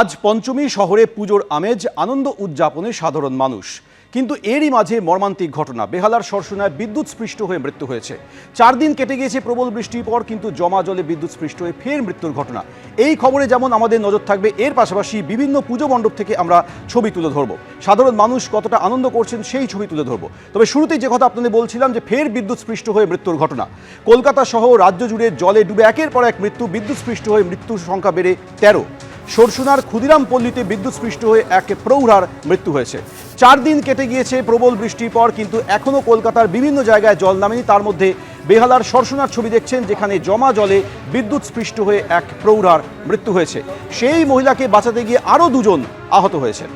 আজ পঞ্চমী শহরে পুজোর আমেজ, আনন্দ উদযাপনে সাধারণ মানুষ। কিন্তু এরই মাঝে মর্মান্তিক ঘটনা। বেহালার সরসুনায় বিদ্যুৎ স্পৃষ্ট হয়ে মৃত্যু হয়েছে। চার দিন কেটে গিয়েছে প্রবল বৃষ্টির পর, কিন্তু জমা জলে বিদ্যুৎ স্পৃষ্ট হয়ে ফের মৃত্যুর ঘটনা। এই খবরে যেমন আমাদের নজর থাকবে, এর পাশাপাশি বিভিন্ন পুজো মণ্ডপ থেকে আমরা ছবি তুলে ধরবো। সাধারণ মানুষ কতটা আনন্দ করছেন, সেই ছবি তুলে ধরবো। তবে শুরুতেই যে কথা আপনাদের বলছিলাম যে ফের বিদ্যুৎ স্পৃষ্ট হয়ে মৃত্যুর ঘটনা। কলকাতা সহ রাজ্য জুড়ে জলে ডুবে একের পর এক মৃত্যু, বিদ্যুৎ স্পৃষ্ট হয়ে মৃত্যুর সংখ্যা বেড়ে তেরো। সরসুনার ক্ষুদিরাম পল্লীতে বিদ্যুৎ স্পৃষ্ট হয়ে এক প্রৌঢ়ার মৃত্যু হয়েছে। চার দিন কেটে গিয়েছে প্রবল বৃষ্টির পর, কিন্তু এখনও কলকাতার বিভিন্ন জায়গায় জল নামেনি। তার মধ্যে বেহালার সরসুনার ছবি দেখছেন, যেখানে জমা জলে বিদ্যুৎ স্পৃষ্ট হয়ে এক প্রৌঢ়ার মৃত্যু হয়েছে। সেই মহিলাকে বাঁচাতে গিয়ে আরও দুজন আহত হয়েছেন।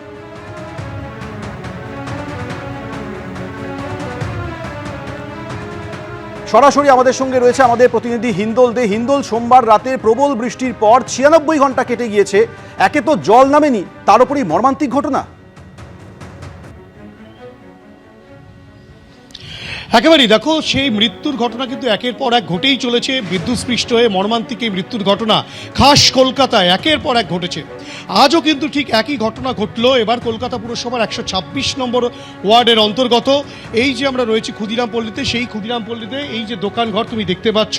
সরাসরি আমাদের সঙ্গে রয়েছে আমাদের প্রতিনিধি হিন্দোল দে। হিন্দোল সোমবার রাতে প্রবল বৃষ্টির পর ছিয়ানব্বই ঘণ্টা কেটে গিয়েছে। একে তো জল নামেনি, তার উপরই মর্মান্তিক ঘটনা। একেবারেই দেখো, সেই মৃত্যুর ঘটনা কিন্তু একের পর এক ঘটেই চলেছে। বিদ্যুৎ স্পৃষ্ট হয়ে মর্মান্তিক এই মৃত্যুর ঘটনা খাস কলকাতায় একের পর এক ঘটেছে। আজও কিন্তু ঠিক একই ঘটনা ঘটলো। এবার কলকাতা পুরসভার একশো ছাব্বিশ নম্বর ওয়ার্ডের অন্তর্গত। এই যে আমরা রয়েছি ক্ষুদিরাম পল্লীতে, সেই ক্ষুদিরাম পল্লীতে এই যে দোকান ঘর তুমি দেখতে পাচ্ছ,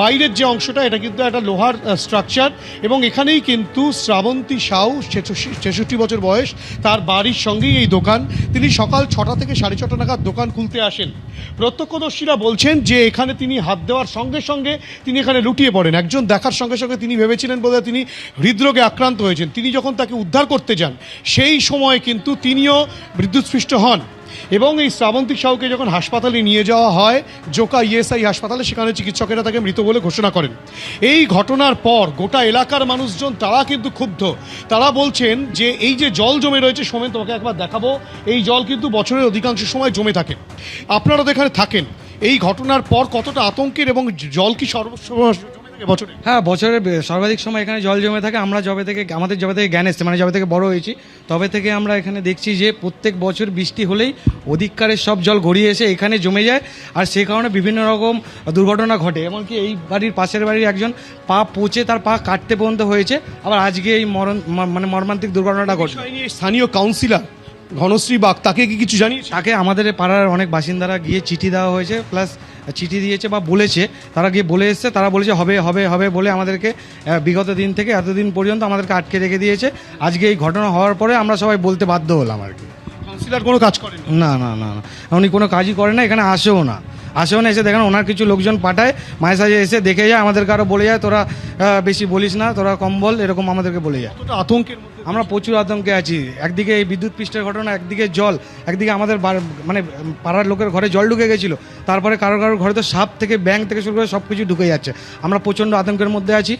বাইরের যে অংশটা, এটা কিন্তু একটা লোহার স্ট্রাকচার এবং এখানেই কিন্তু শ্রাবন্তী সাউ ছেষট্টি বছর বয়স, তার বাড়ির সঙ্গেই এই দোকান। তিনি সকাল ছটা থেকে সাড়ে ছটা নাগাদ দোকান খুলতে আসেন। প্রত্যক্ষদর্শীরা বলছেন যে এখানে তিনি হাত দেওয়ার সঙ্গে সঙ্গে তিনি এখানে লুটিয়ে পড়েন। একজন দেখার সঙ্গে সঙ্গে তিনি ভেবেছিলেন বলে তিনি হৃদরোগে আক্রান্ত হয়েছেন। তিনি যখন তাকে উদ্ধার করতে যান, সেই সময় কিন্তু তিনিও বিদ্যুৎস্পৃষ্ট হন। এবং এই শ্রাবন্তী সাউকে যখন হাসপাতালে নিয়ে যাওয়া হয়, জোকা ইএসআই হাসপাতালে সেখানে চিকিৎসকেরা তাকে মৃত বলে ঘোষণা করেন। এই ঘটনার পর গোটা এলাকার মানুষজন, তারা কিন্তু ক্ষুব্ধ। তারা বলছেন যে, এই যে জল জমে রয়েছে, সোমেন তোমাকে একবার দেখাবো। এই জল কিন্তু বছরের অধিকাংশ সময় জমে থাকে। আপনারা তো এখানে থাকেন। এই ঘটনার পর কতটা আতঙ্কের এবং জল কি থাকে বছরে? হ্যাঁ বছরে সর্বাধিক সময় এখানে জল জমে থাকে আমরা যবে থেকে আমাদের যবে থেকে জ্ঞান এসছে মানে যবে থেকে বড় হয়েছি তবে থেকে আমরা এখানে দেখছি যে প্রত্যেক বছর বৃষ্টি হলেই অধিককারের সব জল গড়িয়ে এসে এখানে জমে যায় আর সেই কারণে বিভিন্ন রকম দুর্ঘটনা ঘটে এমনকি এই বাড়ির পাশের বাড়ির একজন পা পচে তার পা কাটতে পর্যন্ত হয়েছে আবার আজকে এই মরণ মানে মর্মান্তিক দুর্ঘটনাটা ঘটে স্থানীয় কাউন্সিলর ঘনশ্রী বাগ তাকে কি কিছু জানি তাকে আমাদের পাড়ার অনেক বাসিন্দারা গিয়ে চিঠি দেওয়া হয়েছে প্লাস চিঠি দিয়েছে বা বলেছে তারা গিয়ে বলে এসছে তারা বলেছে হবে হবে হবে বলে আমাদেরকে বিগত দিন থেকে এতদিন পর্যন্ত আমাদেরকে আটকে রেখে দিয়েছে। আজকে এই ঘটনা হওয়ার পরে আমরা সবাই বলতে বাধ্য হলাম আর কি। কাউন্সিলর কোনো কাজ করেন? না না না না। উনি কোনো কাজই করে না এখানে আসেও না। আসেও না এসে দেখেন ওনার কিছু লোকজন পাঠায় মায়ের সাজে এসে দেখে যায় আমাদেরকে আরও বলে যায় তোরা বেশি বলিস না তোরা কম বল এরকম আমাদেরকে বলে যায়। আতঙ্কের আমরা প্রচুর আতঙ্কে আছি। একদিকে এই বিদ্যুৎ পৃষ্ঠের ঘটনা একদিকে জল একদিকে আমাদের মানে পাড়ার লোকের ঘরে জল ঢুকে গেছিল। তারপরে কারও কারোর ঘরে তো সাপ থেকে ব্যাংক থেকে শুরু করে সব কিছু ঢুকে যাচ্ছে। আমরা প্রচণ্ড আতঙ্কের মধ্যে আছি।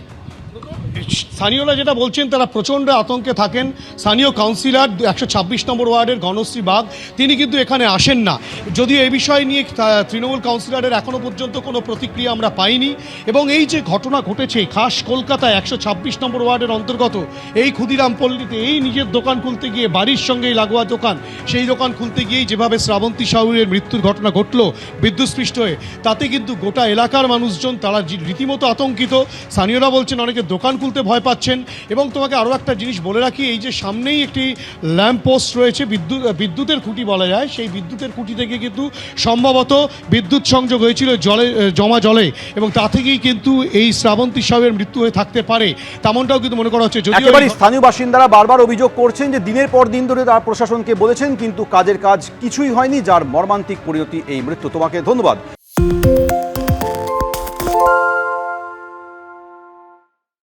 স্থানীয়রা যেটা বলছেন, তারা প্রচণ্ড আতঙ্কে থাকেন। স্থানীয় কাউন্সিলর, একশো ছাব্বিশ নম্বর ওয়ার্ডের গণশ্রী বাগ, তিনি কিন্তু এখানে আসেন না। যদিও এই বিষয় নিয়ে তৃণমূল কাউন্সিলরের এখনও পর্যন্ত কোনো প্রতিক্রিয়া আমরা পাইনি। এবং এই যে ঘটনা ঘটেছে, খাস কলকাতায় একশো ছাব্বিশ নম্বর ওয়ার্ডের অন্তর্গত, এই ক্ষুদিরাম পল্লীতে এই নিজের দোকান খুলতে গিয়ে বাড়ির সঙ্গেই লাগোয়া দোকান, সেই দোকান খুলতে গিয়েই যেভাবে শ্রাবন্তী সাহুরের মৃত্যুর ঘটনা ঘটলো বিদ্যুৎস্পৃষ্ট হয়ে, তাতে কিন্তু গোটা এলাকার মানুষজন তারা রীতিমতো আতঙ্কিত। স্থানীয়রা বলছেন, অনেকে দোকান খুলতে ভয় পাচ্ছেন। এবং তোমাকে আরও একটা জিনিস বলে রাখি এই যে সামনেই একটি ল্যাম্প পোস্ট রয়েছে বিদ্যুৎ বিদ্যুতের খুঁটি বলা যায়। সেই বিদ্যুতের খুঁটি থেকে কিন্তু সম্ভবত বিদ্যুৎ সংযোগ হয়েছিল জলে জমা জলে। এবং তা থেকেই কিন্তু এই শ্রাবন্তী সাহেবের মৃত্যু হয়ে থাকতে পারে। তেমনটাও কিন্তু মনে করা হচ্ছে এই- স্থানীয় বাসিন্দারা বারবার অভিযোগ করছেন যে দিনের পর দিন ধরে তারা প্রশাসনকে বলেছেন কিন্তু কাজের কাজ কিছুই হয়নি যার মর্মান্তিক পরিণতি এই মৃত্যু। তোমাকে ধন্যবাদ।